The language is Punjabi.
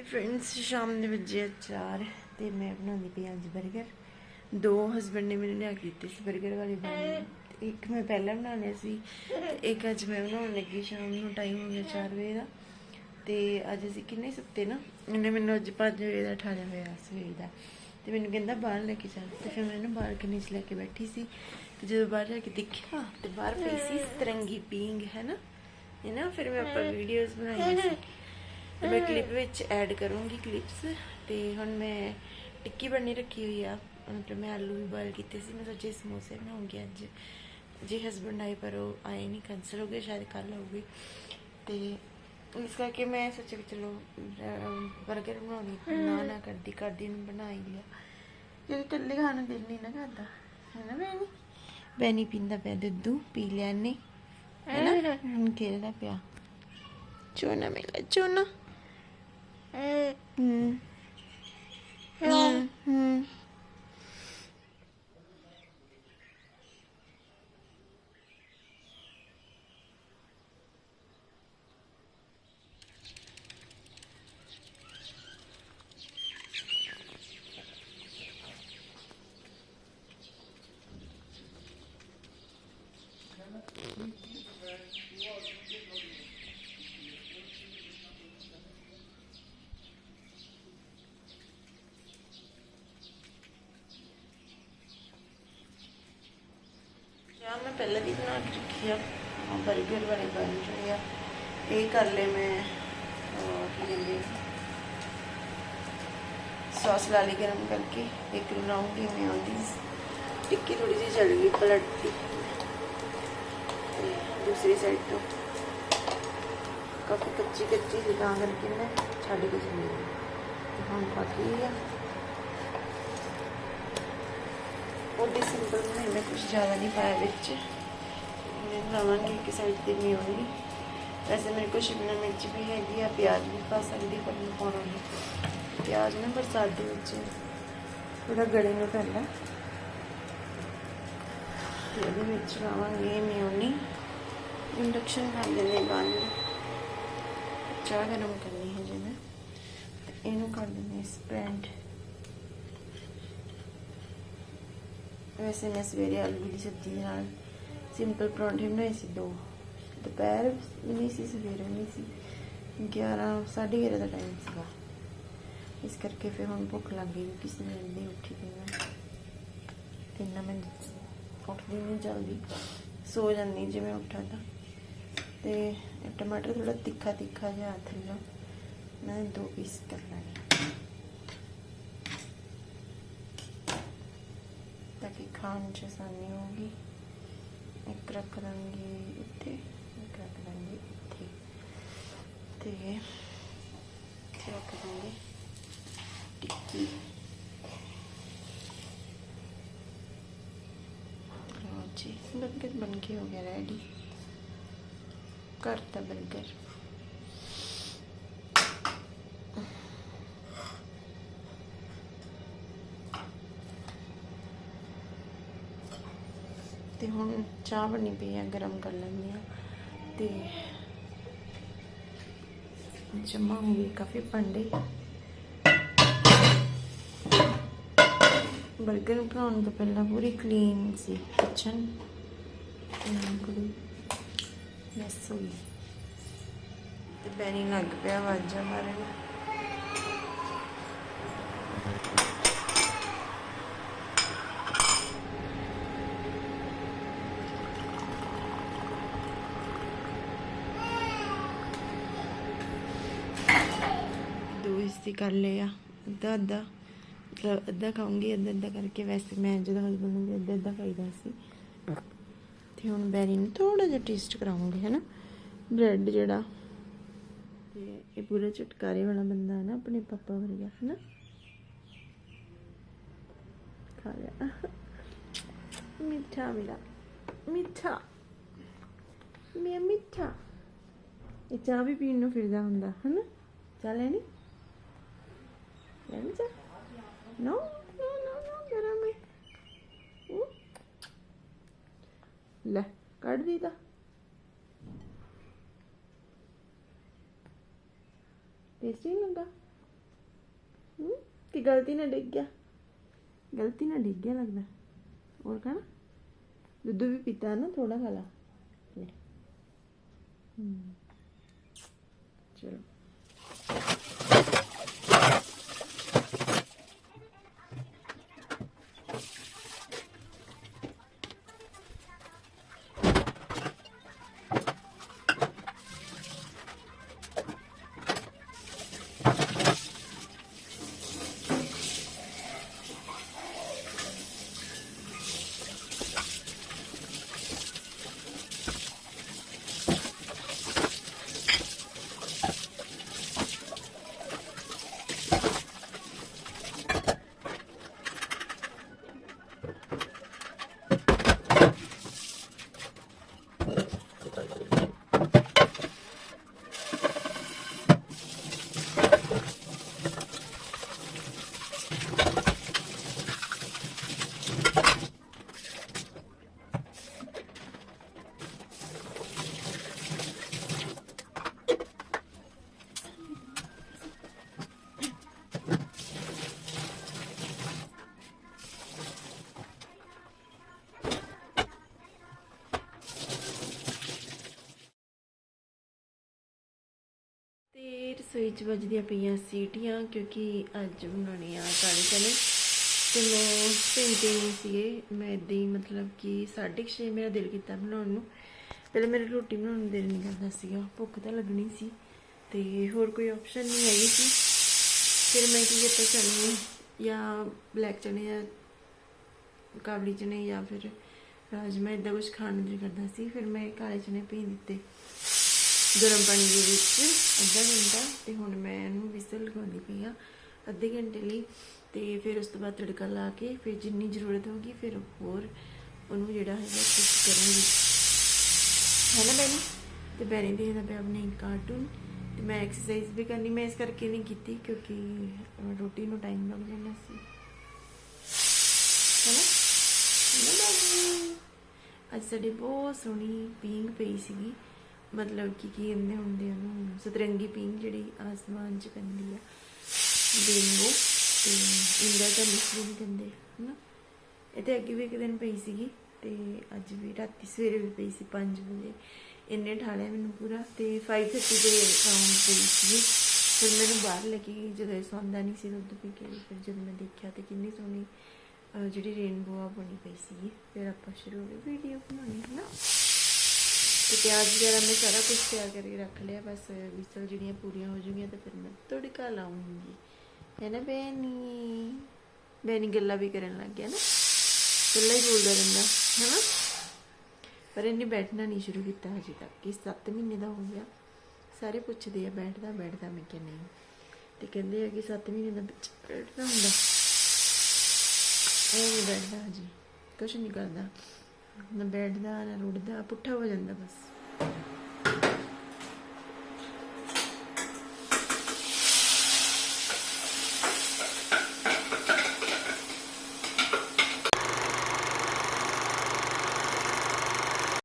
ਇਹ ਫਰੈਂਡਸ ਸ਼ਾਮ ਦੇ ਵਜੇ 4 ਤੇ ਮੈਂ ਬਣਾਉਂਦੀ ਪਈ ਅੱਜ 버ਗਰ ਦੋ ਹਸਬੰਡ ਨੇ ਮੈਨੂੰ ਲਿਆ ਕੇ ਦਿੱਤੇ ਸੀ 버ਗਰ ਵਾਲੇ ਬਣ ਇੱਕ ਮੈਂ ਪਹਿਲਾਂ ਬਣਾ ਲਿਆ ਸੀ ਇੱਕ ਅੱਜ ਮੈਂ ਬਣਾਉਣ ਲੱਗੀ ਸ਼ਾਮ ਨੂੰ ਟਾਈਮ ਹੋ ਗਿਆ 4 ਵਜੇ ਦਾ। ਤੇ ਅੱਜ ਅਸੀਂ ਕਿੰਨੇ ਸੁੱਤੇ ਨਾ? ਇਹਨੇ ਮੈਨੂੰ ਅੱਜ 5 ਵਜੇ ਦਾ ਠਾਲਿਆ ਹੋਇਆ ਸਵੇਰ ਦਾ। ਤੇ ਮੈਨੂੰ ਕਹਿੰਦਾ ਬਾਹਰ ਲੈ ਕੇ ਚੱਲ ਤੇ ਫਿਰ ਮੈਂ ਇਹਨੂੰ ਬਾਲਕਨੀ 'ਚ ਲੈ ਕੇ ਬੈਠੀ ਸੀ। ਤੇ ਜਦੋਂ ਬਾਹਰ ਜਾ ਕੇ ਦੇਖਿਆ ਤੇ ਬਾਹਰ ਪਈ ਸੀ ਸਤਰੰਗੀ ਪੀਂਗ ਹੈ ਨਾ? ਇਹ ਨਾ ਫਿਰ ਮੈਂ ਆਪਾਂ ਵੀਡੀਓਜ਼ ਬਣਾਈਆਂ ਸੀ। ਤੇ ਮੈਂ ਕਲਿੱਪ ਵਿੱਚ ਐਡ ਕਰੂੰਗੀ ਕਲਿੱਪਸ ਤੇ ਹੁਣ ਮੈਂ ਟਿੱਕੀ ਬਣਨੀ ਰੱਖੀ ਹੋਈ ਆ। ਮਤਲਬ ਮੈਂ ਆਲੂ ਵੀ ਬੋਇਲ ਕੀਤੇ ਸੀ, ਮੈਂ ਸੋਚਿਆ ਸਮੋਸੇ ਬਣਾਉਂਗੀ ਅੱਜ। ਜੇ ਹਸਬੰਡ ਆਏ ਪਰ ਉਹ ਆਏ ਨਹੀਂ ਕੈਂਸਲ ਹੋ ਗਏ, ਸ਼ਾਇਦ ਕੱਲ ਹੋਊਗੀ ਤੇ ਇਸ ਕਰਕੇ ਮੈਂ ਸੋਚਿਆ ਕਿ ਚਲੋ 버ਗਰ ਬਣਾਉਣੀ ਨਾ ਨਾ ਕਰਦੀ ਕਰਦੀ ਨੂੰ ਬਣਾ ਹੀ ਲਿਆ ਜਦੋਂ ਟੱਲੇ ਖਾਣ ਨੂੰ ਦਿਲ ਨਹੀਂ ਨਾ ਕਰਦਾ, ਹੈ ਨਾ ਬੈਨੀ ਬੈਨੀ ਪੀਂਦਾ ਪਿਆ ਦੁੱਧੂ, ਪੀ ਲਿਆ ਨੇ ਹੈ ਨਾ? ਹੁਣ ਖੇਡਦਾ ਪਿਆ। ਚੋਨਾ ਮੇਰਾ, ਚੋਨਾ। ਹੂੰ ਹੂੰ ਹੂੰ ਜਾਂ ਮੈਂ ਪਹਿਲਾਂ ਵੀ ਬਣਾ ਕੇ ਰੱਖੀ ਆ ਆਹ 버ਗਰ ਵਾਲੇ ਬਣ ਰਹੇ ਆ ਇਹ ਕਰ ਲੈ ਮੈਂ ਅਹ, ਕੀ ਕਹਿੰਦੇ ਸੌਸ ਲਾ ਲਈ ਗਰਮ ਕਰਕੇ ਇੱਕ ਬਣਾਉਂਗੀ ਮੈਂ ਉਹਦੀ ਟਿੱਕੀ ਥੋੜੀ ਜਿਹੀ ਜਲ ਗਈ ਪਲਟਤੀ ਤੇ ਦੂਸਰੀ ਸਾਈਡ ਤੋਂ ਕਾਫੀ ਕੱਚੀ ਕੱਚੀ ਸੀ ਤਾਂ ਕਰਕੇ ਮੈਂ ਛੱਡ ਕੇ ਚਲੀ ਗਈ ਤੇ ਹੁਣ ਪੱਕ ਗਈ ਆ ਉਹਦੇ ਸਿੰਪਲ ਬਣਾਈ ਮੈਂ ਕੁਝ ਜ਼ਿਆਦਾ ਨਹੀਂ ਪਾਇਆ ਵਿੱਚ। ਮੈਂ ਬਣਾਵਾਂਗੀ ਇੱਕ ਸਾਈਡ ਤੇ ਮਿਓਨੀ ਵੈਸੇ ਮੇਰੇ ਕੋਲ ਸ਼ਿਮਲਾ ਮਿਰਚ ਵੀ ਹੈਗੀ ਆ, ਪਿਆਜ਼ ਵੀ ਪਾ ਸਕਦੀ ਪਰ ਮੈਂ ਪਾਉਣਾ ਨਹੀਂ। ਪਿਆਜ਼ ਨਾ ਬਰਸਾਤ ਦੇ ਵਿੱਚ ਥੋੜਾ ਗਲੇ ਨੂੰ ਪੈਂਦਾ। ਤੇ ਇਹਦੇ ਵਿੱਚ ਲਾਵਾਂਗੇ ਮਿਓਨੀ। ਇੰਡਕਸ਼ਨ ਕਰ ਦਿੰਦੇ ਬੰਦ ਚਾਹ ਗਰਮ ਕਰਨੀ ਹੈ ਜਿਵੇਂ ਤੇ ਇਹਨੂੰ ਕਰ ਦਿੰਦੇ ਸਪਰੈਡ ਵੈਸੇ ਮੈਂ ਸਵੇਰੇ ਆਲੂ ਦੀ ਸਬਜ਼ੀ ਦੇ ਨਾਲ ਸਿੰਪਲ ਪਰੌਂਠੇ ਬਣਾਏ ਸੀ ਦੋ। ਦੁਪਹਿਰ ਵੀ ਨਹੀਂ ਸੀ, ਸਵੇਰੇ ਨਹੀਂ ਸੀ। 11 11:30 ਦਾ ਟਾਈਮ ਸੀਗਾ। ਇਸ ਕਰਕੇ ਫਿਰ ਹੁਣ ਭੁੱਖ ਲੱਗ ਗਈ ਕਿਸ ਨੇ ਜਲਦੀ ਉੱਠੀ ਗਈ ਮੈਂ ਤੇ ਮੈਂ ਉੱਠਦੀ ਨਹੀਂ ਜਲਦੀ ਸੋ ਜਾਂਦੀ ਜਿਵੇਂ ਉੱਠਾਂ ਤਾਂ। ਤੇ ਟਮਾਟਰ ਥੋੜਾ ਤਿੱਖਾ ਤਿੱਖਾ ਜਿਹਾ ਹੱਥ ਲਿਆ ਮੈਂ ਦੋ ਪੀਸ ਕਰ ਲਾਂਗੀ ਤਾਂ ਕਿ ਖਾਣ ਚ ਆਸਾਨੀ ਹੋਗੀ ਇੱਕ ਰੱਖ ਦਾਂਗੇ ਇੱਥੇ, ਇੱਕ ਰੱਖ ਦਾਂਗੀ ਇੱਥੇ। ਤੇ ਇੱਥੇ ਰੱਖ ਦਾਂਗੇ ਟਿੱਕੀ। ਜੀ, ਬਰਗਰ ਬਣ ਕੇ ਹੋ ਗਿਆ ਰੈਡੀ ਕਰਤਾ ਬਰਗਰ। ਤੇ ਹੁਣ ਚਾਹ ਬਣੀ ਪਈ ਆ, ਗਰਮ ਕਰ ਲੈਂਦੀ ਆ ਤੇ ਜਮਾ ਹੋ ਗਈ ਕਾਫੀ ਭਾਂਡੇ। ਬਰਗਰ ਬਣਾਉਣ ਤੋਂ ਪਹਿਲਾਂ ਪੂਰੀ ਕਲੀਨ ਸੀ ਕਿਚਨ ਕੁੜੀ ਮੈਸ ਹੋਈ। ਗਈ ਤੇ ਬੈਣੀ ਲੱਗ ਪਿਆ ਆਵਾਜ਼ਾਂ ਮਾਰਨ। ਦੋ ਕਰ ਲਿਆ ਅੱਧਾ ਅੱਧਾ ਮਤਲਬ ਅੱਧਾ ਖਾਉਂਗੀ ਅੱਧਾ ਅੱਧਾ ਕਰਕੇ ਵੈਸੇ ਮੈਂ ਜਦੋਂ ਹਸਬੰਦ ਨੂੰ ਅੱਧਾ ਅੱਧਾ ਖਾਈਦਾ ਸੀ। ਤੇ ਹੁਣ ਬੈਰੀ ਨੂੰ ਥੋੜਾ ਜਿਹਾ ਟੇਸਟ ਕਰਾਉਂਗੇ ਹੈ ਬ੍ਰੈਡ ਜਿਹੜਾ, ਤੇ ਇਹ ਪੂਰਾ ਚਟਕਾਰੇ ਵਾਲਾ ਬੰਦਾ ਹੈ ਨਾ, ਆਪਣੇ ਪਾਪਾ ਵਰਗਾ ਹੈ ਖਾ ਲਿਆ। ਮਿੱਠਾ ਮੇਰਾ ਮਿੱਠਾ। ਮੇਰਾ ਮਿੱਠਾ। ਇਹ ਚਾਹ ਵੀ ਪੀਣ ਨੂੰ ਫਿਰਦਾ ਹੁੰਦਾ, ਹੈਨਾ? ਚਾਹ ਲੈਣੀ? ਲੈਣੀ ਚਾਹ ਨੋ ਨੋ ਨੋ ਨੋ ਲੈ ਕੱਢ ਦਿੱਤਾ ਟੇਸਟੀ ਲੱਗਾ ਹੂੰ ਕਿ ਗਲਤੀ ਨਾਲ ਡਿੱਗ ਗਿਆ ਗਲਤੀ ਨਾਲ ਡਿੱਗ ਗਿਆ ਲੱਗਦਾ ਹੋਰ ਖਾਣਾ ਦੁੱਧ ਵੀ ਪੀਤਾ ਨਾ ਥੋੜਾ ਖਾਲਾ ਹੂੰ ਚਲੋ ਤੇ ਰਸੋਈ ਚ ਵੱਜਦੀਆਂ ਪਈਆਂ ਸੀਟੀਆਂ ਕਿਉਂਕਿ ਅੱਜ ਬਣਾਉਣੇ ਆ ਕਾਲੇ ਚਨੇ ਤੇ ਮੈਂ ਭਿੰਦੇ ਨਹੀਂ ਸੀਗੇ। ਮੈਂ ਏਦਾਂ ਹੀ ਮਤਲਬ ਕਿ 6:30 ਮੇਰਾ ਦਿਲ ਕੀਤਾ ਬਣਾਉਣ ਨੂੰ। ਪਹਿਲੇ ਮੇਰੇ ਰੋਟੀ ਬਣਾਉਣ ਨੂੰ ਦਿਲ ਨਹੀਂ ਕਰਦਾ ਸੀਗਾ। ਭੁੱਖ ਤਾਂ ਲੱਗਣੀ ਸੀ। ਤੇ ਹੋਰ ਕੋਈ ਆਪਸ਼ਨ ਨਹੀਂ ਹੈਗੀ ਸੀ। ਫਿਰ ਮੈਂ ਕੀ ਕੀਤਾ, ਚਨੇ ਜਾਂ ਬਲੈਕ ਚਨੇ ਜਾਂ ਕਾਬਲੀ ਚਨੇ ਜਾਂ ਫਿਰ ਰਾਜਮਾ ਇਦਾਂ ਕੁਝ ਖਾਣ ਨੂੰ ਦਿਲ ਕਰਦਾ ਸੀ। ਫਿਰ ਮੈਂ ਕਾਲੇ ਚਨੇ ਭੇਜ ਦਿੱਤੇ। ਗਰਮ ਪਾਣੀ ਦੇ ਵਿੱਚ ਅੱਧਾ ਘੰਟਾ ਤੇ ਹੁਣ ਮੈਂ ਇਹਨੂੰ ਵਿਸਲ ਲਗਾਉਂਦੀ ਪਈ ਆ ਅੱਧੇ ਘੰਟੇ ਲਈ ਤੇ ਫਿਰ ਉਸ ਤੋਂ ਬਾਅਦ ਤੜਕਾ ਲਾ ਕੇ ਫਿਰ ਜਿੰਨੀ ਜ਼ਰੂਰਤ ਹੋਗੀ ਫਿਰ ਹੋਰ ਉਹਨੂੰ ਜਿਹੜਾ ਹੈਗਾ ਕੁਝ ਕਰਾਂਗੀ। ਹੈ ਨਾ ਬੈਨੀ ਤੇ ਬੈਨੀ ਦੇਖਦਾ ਪਿਆ ਆਪਣੇ ਕਾਰਟੂਨ ਤੇ ਮੈਂ ਐਕਸਰਸਾਈਜ਼ ਵੀ ਕਰਨੀ, ਮੈਂ ਇਸ ਕਰਕੇ ਨਹੀਂ ਕੀਤੀ ਕਿਉਂਕਿ ਰੋਟੀ ਨੂੰ ਟਾਈਮ ਲੱਗ ਜਾਂਦਾ ਸੀ। ਹੈ ਨਾ? ਹੈ ਨਾ ਅੱਜ ਸਾਡੇ ਬਹੁਤ ਸੋਹਣੀ ਪੀਂਗ ਪਈ ਸੀਗੀ। ਮਤਲਬ ਕਿ ਕੀ ਕਹਿੰਦੇ ਹੁੰਦੇ ਆ ਉਹਨੂੰ, ਸਤਰੰਗੀ ਪੀਂਗ ਜਿਹੜੀ ਆਸਮਾਨ 'ਚ ਪੈਂਦੀ ਆ ਰੇਨਬੋ ਤੇ ਇੰਦਾ ਤਾਂ ਮਿਸਰੀ ਕਹਿੰਦੇ ਹਨਾ? ਇਹ ਤੇ ਅੱਗੇ ਵੀ ਇੱਕ ਦਿਨ ਪਈ ਸੀਗੀ ਤੇ ਅੱਜ ਵੀ ਰਾਤੀ ਸਵੇਰੇ ਵੀ ਪਈ ਸੀ 5 ਵਜੇ। ਇੰਨੇ ਠਾਲਿਆ ਮੈਨੂੰ ਪੂਰਾ ਤੇ 5:30 ਦੇ ਅਰਾਊਂਡ ਪਈ ਸੀ ਫਿਰ ਮੈਨੂੰ ਬਾਹਰ ਲੱਗੀ ਜਦੋਂ ਇਹ ਸੌਂਦਾ ਨਹੀਂ ਸੀ ਦੁੱਧ ਪੀ ਕੇ, ਫਿਰ ਜਦੋਂ ਮੈਂ ਦੇਖਿਆ ਤੇ ਕਿੰਨੀ ਸੋਹਣੀ ਜਿਹੜੀ ਰੇਨਬੋ ਆ ਬਣੀ ਪਈ ਸੀ ਫਿਰ ਆਪਾਂ ਸ਼ੁਰੂ ਹੋ ਗਏ ਵੀਡੀਓ ਬਣਾਉਣੀ ਹੈ ਨਾ ਤੇ ਪਿਆਜ਼ ਵਗੈਰਾ ਮੈਂ ਸਾਰਾ ਕੁਝ ਤਿਆਰ ਕਰਕੇ ਰੱਖ ਲਿਆ, ਬਸ ਵਿਸਲ ਜਿਹੜੀਆਂ ਪੂਰੀਆਂ ਹੋ ਜੂਗੀਆਂ ਤਾਂ ਫਿਰ ਮੈਂ ਤੜਕਾ ਲਾਉਂਗੀ ਹੈ ਨਾ ਬੈਨੀ? ਬੈਨੀ ਗੱਲਾਂ ਵੀ ਕਰਨ ਲੱਗ ਗਿਆ ਨਾ। ਗੱਲਾਂ ਹੀ ਬੋਲਦਾ ਰਹਿੰਦਾ, ਹੈ ਨਾ? ਪਰ ਇਹਨੇ ਬੈਠਣਾ ਨਹੀਂ ਸ਼ੁਰੂ ਕੀਤਾ ਹਜੇ ਤੱਕ, ਕਿ 7 ਮਹੀਨੇ ਦਾ ਹੋ ਗਿਆ। ਸਾਰੇ ਪੁੱਛਦੇ ਆ, ਬੈਠਦਾ ਬੈਠਦਾ, ਮੈਂ ਕਿਹਾ ਨਹੀਂ। ਤੇ ਕਹਿੰਦੇ ਆ ਕਿ 7 ਮਹੀਨੇ ਦਾ ਬੱਚਾ ਬੈਠਦਾ ਹੁੰਦਾ। ਇਹ ਨਹੀਂ ਬੈਠਦਾ ਹਜੇ, ਕੁਛ ਨਹੀਂ ਕਰਦਾ। ਨਾ ਬੈਠਦਾ ਨਾ ਰੁੜਦਾ ਪੁੱਠਾ ਹੋ ਜਾਂਦਾ ਬਸ।